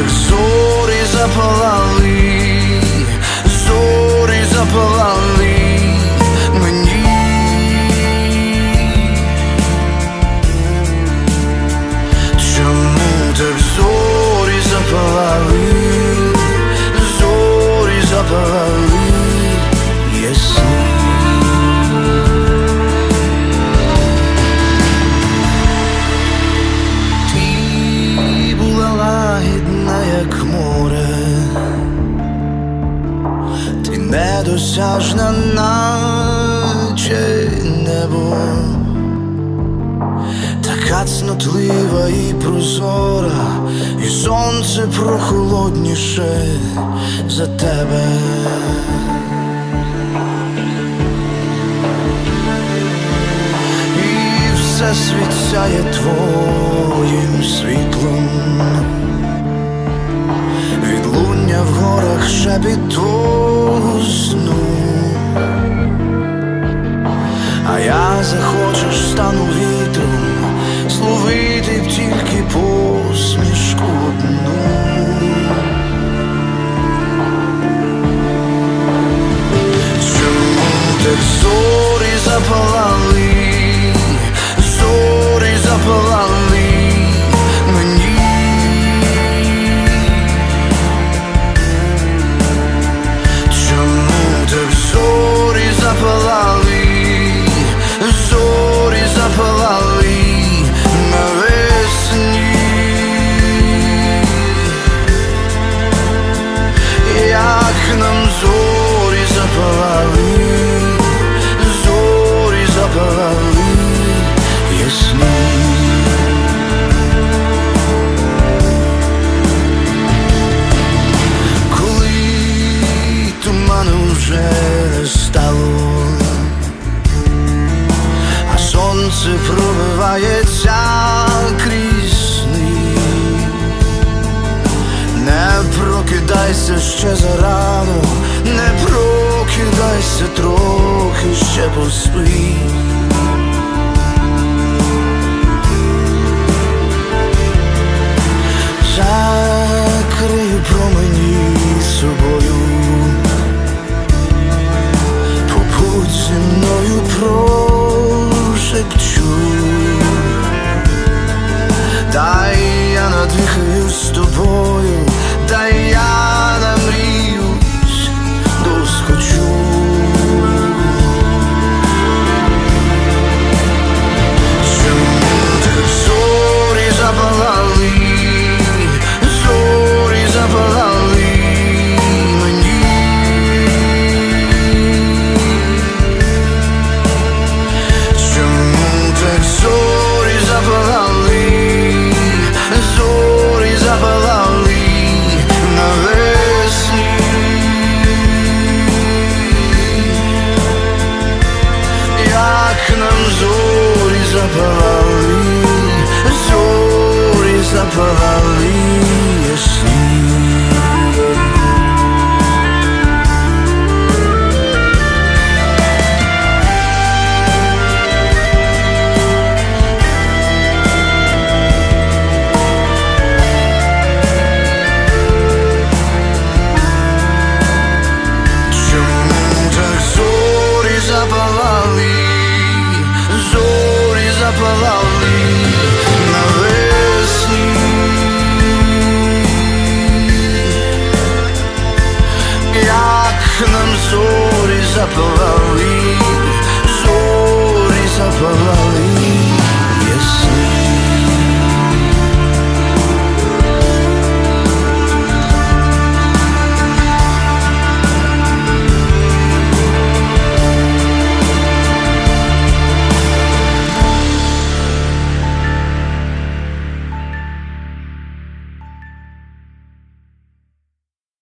так зорі запалали, зорі запалали недосяжна, наче небо, така цнотлива і прозора, і сонце прохолодніше за тебе. І все світяє твоїм світлом, відлуння в горах шепіт твого захочеш стану вітром, пробивається крізь. Не прокидайся ще зарано, не прокидайся трохи ще поспи. Зорі запалали, зорі запалали ясні.